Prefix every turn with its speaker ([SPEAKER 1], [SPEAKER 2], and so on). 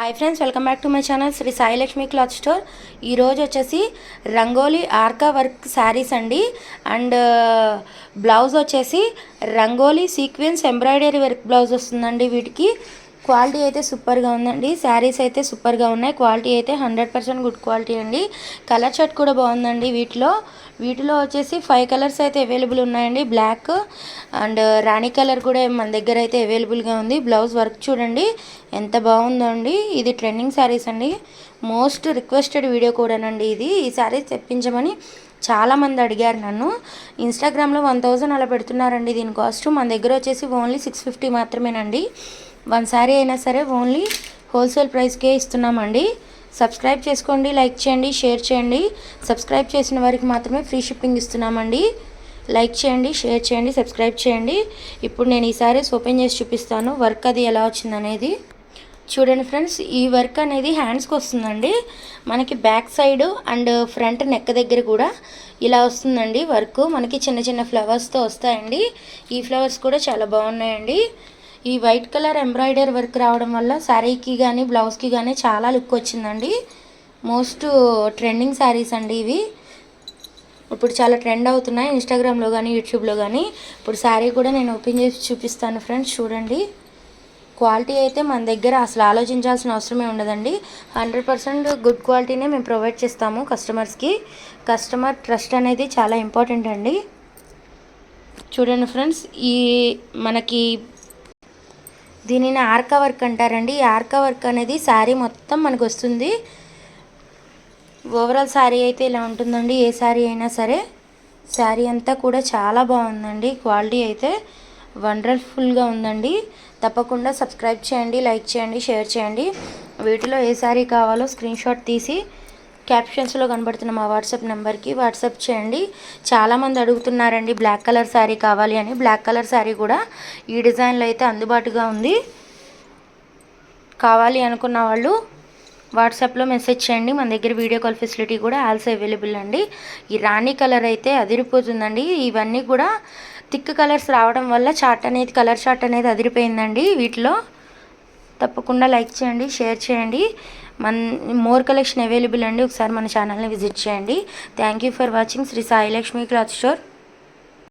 [SPEAKER 1] Hi friends welcome back to my channel Shri Sailakshmi cloth store. ఈరోజు వచ్చేసి rangoli Arka work saris అండి. And blouse వచ్చేసి rangoli sequence embroidery work blouse వస్తుందండి వీటికి. Quality అయితే సూపర్గా ఉందండి. శారీస్ అయితే సూపర్గా ఉన్నాయి. క్వాలిటీ అయితే హండ్రెడ్ పర్సెంట్ గుడ్ క్వాలిటీ అండి. కలర్ షర్ట్ కూడా బాగుందండి వీటిలో. వీటిలో వచ్చేసి ఫైవ్ కలర్స్ అయితే అవైలబుల్ ఉన్నాయండి. బ్లాక్ అండ్ రాణి కలర్ కూడా మన దగ్గర అయితే అవైలబుల్గా ఉంది. బ్లౌజ్ వర్క్ చూడండి. ఎంత బాగుందో అండి ఇది ట్రెండింగ్ శారీస్ అండి. మోస్ట్ రిక్వెస్టెడ్ వీడియో కూడానండి ఇది. ఈ శారీస్ తెప్పించమని చాలామంది అడిగారు నన్ను. ఇన్స్టాగ్రామ్లో వన్ థౌజండ్ అలా పెడుతున్నారండి దీని కాస్ట్. మన దగ్గర వచ్చేసి ఓన్లీ సిక్స్ ఫిఫ్టీ మాత్రమేనండి. వన్ శారీ అయినా సరే ఓన్లీ హోల్సేల్ ప్రైస్కే ఇస్తున్నామండి. సబ్స్క్రైబ్ చేసుకోండి లైక్ చేయండి షేర్ చేయండి. సబ్స్క్రైబ్ చేసిన వారికి మాత్రమే ఫ్రీ షిప్పింగ్ ఇస్తున్నామండి. లైక్ చేయండి షేర్ చేయండి సబ్స్క్రైబ్ చేయండి. ఇప్పుడు నేను ఈ సారీస్ ఓపెన్ చేసి చూపిస్తాను. వర్క్ అది ఎలా వచ్చిందనేది. చూడండి ఫ్రెండ్స్ ఈ వర్క్ అనేది హ్యాండ్స్కి వస్తుందండి. మనకి back side and front neck దగ్గర కూడా ఇలా వస్తుందండి వర్క్. మనకి చిన్న చిన్న ఫ్లవర్స్తో వస్తాయండి. ఈ ఫ్లవర్స్ కూడా చాలా బాగున్నాయండి. ఈ వైట్ కలర్ ఎంబ్రాయిడరీ వర్క్ రావడం వల్ల శారీకి కానీ బ్లౌజ్కి కానీ చాలా లుక్ వచ్చిందండి. మోస్ట్ ట్రెండింగ్ శారీస్ అండి ఇవి. ఇప్పుడు చాలా ట్రెండ్ అవుతున్నాయి ఇన్స్టాగ్రామ్లో కానీ యూట్యూబ్లో కానీ ఇప్పుడు శారీ కూడా నేను ఓపెన్ చేసి చూపిస్తాను ఫ్రెండ్స్ చూడండి. క్వాలిటీ అయితే మన దగ్గర అసలు ఆలోచించాల్సిన అవసరమే ఉండదండి. హండ్రెడ్ పర్సెంట్ గుడ్ క్వాలిటీనే మేము ప్రొవైడ్ చేస్తాము కస్టమర్స్కి. కస్టమర్ ట్రస్ట్ అనేది చాలా ఇంపార్టెంట్ అండి. చూడండి ఫ్రెండ్స్ ఈ మనకి దీనిని ఆర్కా వర్క్ అంటారండి. ఈ ఆర్కా వర్క్ అనేది శారీ మొత్తం మనకు వస్తుంది. ఓవరాల్ శారీ అయితే ఇలా ఉంటుందండి. ఏ శారీ అయినా సరే శారీ అంతా కూడా చాలా బాగుందండి. క్వాలిటీ అయితే వండర్ఫుల్గా ఉందండి. తప్పకుండా సబ్స్క్రైబ్ చేయండి లైక్ చేయండి షేర్ చేయండి. వీటిలో ఏ శారీ కావాలో స్క్రీన్షాట్ తీసి క్యాప్షన్స్లో కనబడుతున్న మా వాట్సాప్ నెంబర్కి వాట్సాప్ చేయండి. చాలామంది అడుగుతున్నారండి బ్లాక్ కలర్ శారీ కావాలి అని. బ్లాక్ కలర్ శారీ కూడా ఈ డిజైన్లో అయితే అందుబాటుగా ఉంది. కావాలి అనుకున్న వాళ్ళు వాట్సాప్లో మెసేజ్ చేయండి. మన దగ్గర వీడియో కాల్ ఫెసిలిటీ కూడా ఆల్సో అవైలబుల్ అండి. ఈ రాణి కలర్ అయితే అదిరిపోతుందండి. ఇవన్నీ కూడా థిక్ కలర్స్ రావడం వల్ల చార్ట్ అనేది కలర్ చార్ట్ అనేది అదిరిపోయిందండి వీటిలో. తప్పకుండా లైక్ చేయండి షేర్ చేయండి. మన్ మోర్ కలెక్షన్ అవైలబుల్ అండి. ఒకసారి మన ఛానల్ని విజిట్ చేయండి. Thank you for watching. Shri Sai Lakshmi cloth store.